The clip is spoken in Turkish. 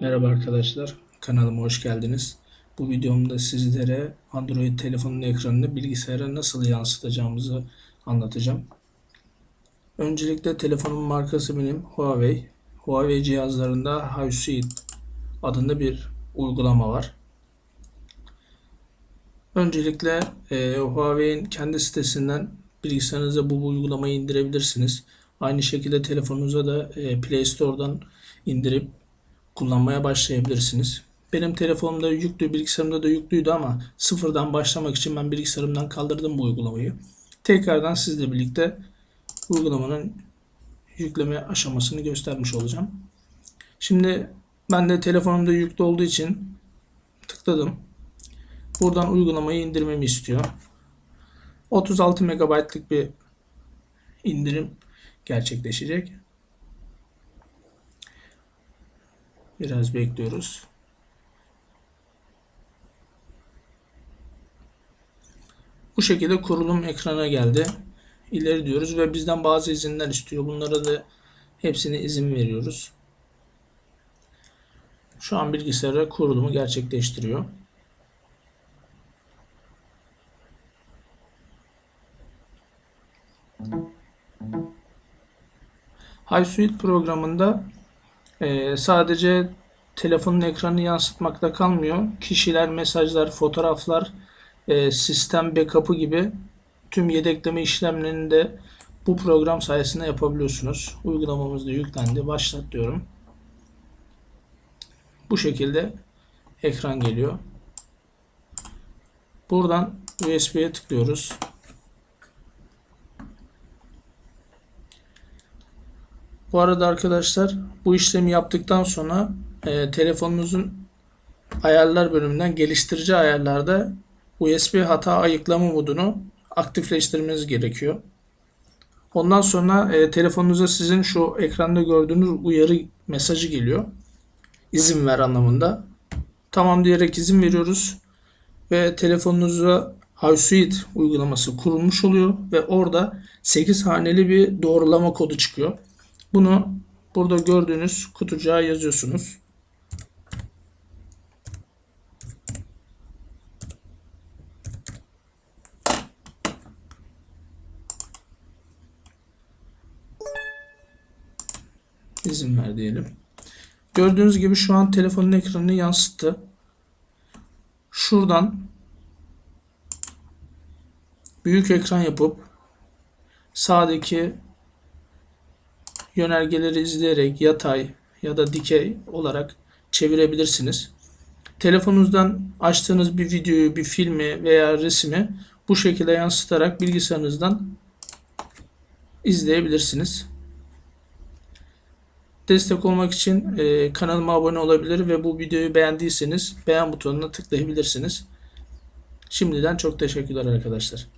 Merhaba arkadaşlar, kanalıma hoş geldiniz. Bu videomda sizlere Android telefonun ekranını bilgisayara nasıl yansıtacağımızı anlatacağım. Öncelikle telefonun markası benim Huawei. Huawei cihazlarında HiSuite adında bir uygulama var. Öncelikle e, Huawei'in kendi sitesinden bilgisayarınıza bu uygulamayı indirebilirsiniz. Aynı şekilde telefonunuza da e, Play Store'dan indirip kullanmaya başlayabilirsiniz. Benim telefonumda yüklü, bilgisayarımda da yüklüydü ama sıfırdan başlamak için ben bilgisayarımdan kaldırdım bu uygulamayı. Tekrardan sizle birlikte uygulamanın yükleme aşamasını göstermiş olacağım. Şimdi ben de telefonumda yüklü olduğu için tıkladım. Buradan uygulamayı indirmemi istiyor. 36 MB'lık bir indirim gerçekleşecek. Biraz bekliyoruz. Bu şekilde kurulum ekrana geldi. İleri diyoruz ve bizden bazı izinler istiyor. Bunlara da hepsine izin veriyoruz. Şu an bilgisayara kurulumu gerçekleştiriyor. HiSuite programında ee, sadece telefonun ekranını yansıtmakta kalmıyor. Kişiler, mesajlar, fotoğraflar, e, sistem backup'ı gibi tüm yedekleme işlemlerini de bu program sayesinde yapabiliyorsunuz. Uygulamamız da yüklendi. Başlat diyorum. Bu şekilde ekran geliyor. Buradan USB'ye tıklıyoruz. Bu arada arkadaşlar bu işlemi yaptıktan sonra e, telefonunuzun ayarlar bölümünden geliştirici ayarlarda USB hata ayıklama modunu aktifleştirmeniz gerekiyor. Ondan sonra e, telefonunuza sizin şu ekranda gördüğünüz uyarı mesajı geliyor. İzin ver anlamında. Tamam diyerek izin veriyoruz ve telefonunuza HiSuite uygulaması kurulmuş oluyor ve orada 8 haneli bir doğrulama kodu çıkıyor. Bunu burada gördüğünüz kutucuğa yazıyorsunuz. İzin ver diyelim. Gördüğünüz gibi şu an telefonun ekranını yansıttı. Şuradan büyük ekran yapıp sağdaki yönergeleri izleyerek yatay ya da dikey olarak çevirebilirsiniz. Telefonunuzdan açtığınız bir videoyu, bir filmi veya resmi bu şekilde yansıtarak bilgisayarınızdan izleyebilirsiniz. Destek olmak için e, kanalıma abone olabilir ve bu videoyu beğendiyseniz beğen butonuna tıklayabilirsiniz. Şimdiden çok teşekkürler arkadaşlar.